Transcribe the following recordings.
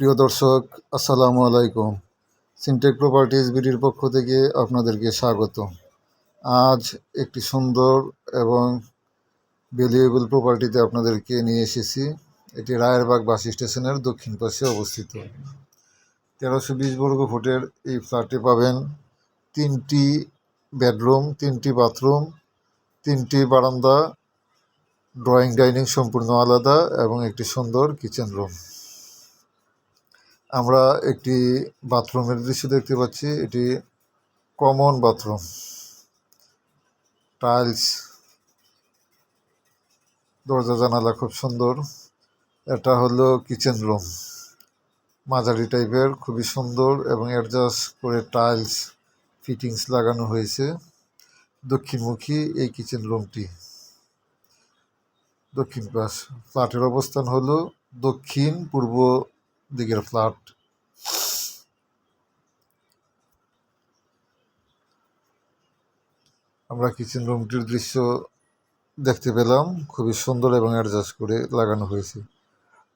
প্রিয় দর্শক, আসসালামু আলাইকুম। সিনটেক প্রপার্টিজ বিডির পক্ষ থেকে আপনাদেরকে স্বাগত আজ একটি সুন্দর এবং ভ্যালুয়েবল প্রপার্টিতে আপনাদেরকে নিয়ে এসেছি। এটি রায়েরবাগ বাস স্টেশনের দক্ষিণ পাশে অবস্থিত। তেরোশো বিশ বর্গ ফুটের এই ফ্ল্যাটে পাবেন তিনটি বেডরুম তিনটি বাথরুম তিনটি বারান্দা ড্রয়িং ডাইনিং সম্পূর্ণ আলাদা এবং একটি সুন্দর কিচেন রুম আমরা একটি বাথরুমের দৃশ্য দেখতে পাচ্ছি। এটি কমন বাথরুম। টাইলস। দরজা, জানালা খুব সুন্দর। এটা হলো কিচেন রুম। মাঝারি টাইপের, খুবই সুন্দর এবং অ্যাডজাস্ট করে টাইলস, ফিটিংস লাগানো হয়েছে। দক্ষিণমুখী এই কিচেন রুমটি। দক্ষিণ পাশ, ফ্ল্যাটের অবস্থান হলো দক্ষিণ পূর্ব দিকের ফ্ল্যাট আমরা কিচেন রুমটির দৃশ্য দেখতে পেলাম। খুবই সুন্দর এবং অ্যাডজাস্ট করে লাগানো হয়েছে।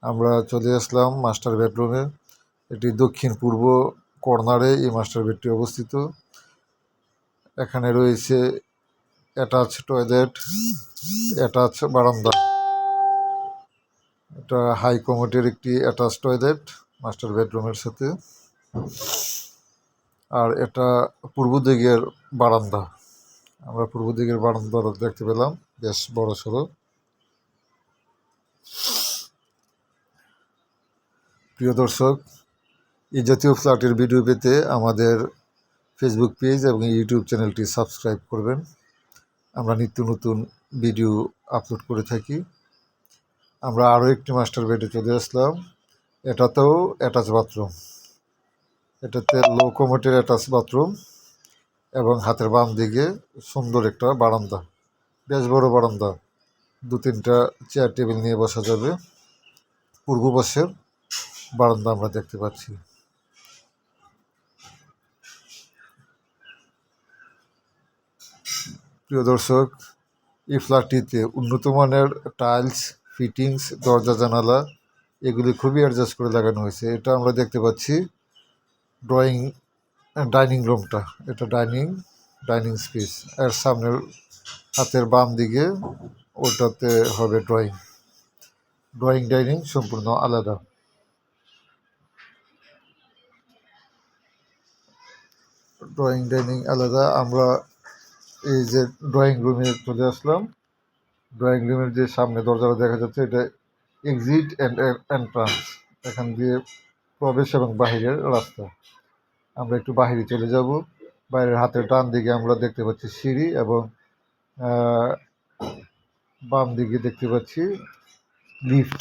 আমরা চলে আসলাম মাস্টার বেডরুমে এটি দক্ষিণ পূর্ব কর্নারে এই মাস্টার বেডটি অবস্থিত। এখানে রয়েছে অ্যাটাচ টয়লেট অ্যাটাচ বারান্দা। এটা হাই কমোডের একটি অ্যাটাচ টয়লেট, মাস্টার বেডরুমের সাথে। আর এটা পূর্ব দিকের বারান্দা। আমরা পূর্ব দিকের বারান্দা দেখতে পেলাম, বেশ বড় সড়ো। প্রিয় দর্শক, এই জাতীয় ফ্ল্যাটের ভিডিও পেতে আমাদের ফেসবুক পেজ এবং ইউটিউব চ্যানেলটি সাবস্ক্রাইব করবেন। আমরা নিত্য নতুন ভিডিও আপলোড করে থাকি। আমরা আরও একটি মাস্টার বেডে চলে আসলাম। এটাতেও অ্যাটাচ বাথরুম এটাতে লো কমোটের অ্যাটাচ বাথরুম এবং হাতের বাম দিকে সুন্দর একটা বারান্দা। বেশ বড় বারান্দা। দু তিনটা চেয়ার টেবিল নিয়ে বসা যাবে। পূর্ব পাশের বারান্দা আমরা দেখতে পাচ্ছি। প্রিয় দর্শক, এই ফ্ল্যাটটিতে উন্নত মানের টাইলস ফিটিংস দরজা, জানালা, এগুলি খুবই অ্যাডজাস্ট করে লাগানো হয়েছে। এটা আমরা দেখতে পাচ্ছি ড্রয়িং ডাইনিং রুমটা এটা ডাইনিং ডাইনিং স্পেস এর সামনের হাতের বাম দিকে ওটাতে হবে ড্রয়িং ড্রয়িং ডাইনিং সম্পূর্ণ আলাদা। ড্রয়িং ডাইনিং আলাদা। আমরা এই যে ড্রয়িং রুমে চলে আসলাম। ড্রয়িং রুমের যে সামনে দরজাটা দেখা যাচ্ছে, এটা এক্সিট অ্যান্ড এন্ট্রান্স এখান দিয়ে প্রবেশ এবং বাহিরের রাস্তা। আমরা একটু বাহিরে চলে যাব। বাইরের হাতের ডান দিকে আমরা দেখতে পাচ্ছি সিঁড়ি এবং বাম দিকে দেখতে পাচ্ছি লিফট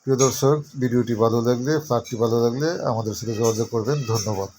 প্রিয় দর্শক, ভিডিওটি ভালো লাগলে ফ্ল্যাটটি ভালো লাগলে আমাদের সাথে যোগাযোগ করবেন। ধন্যবাদ।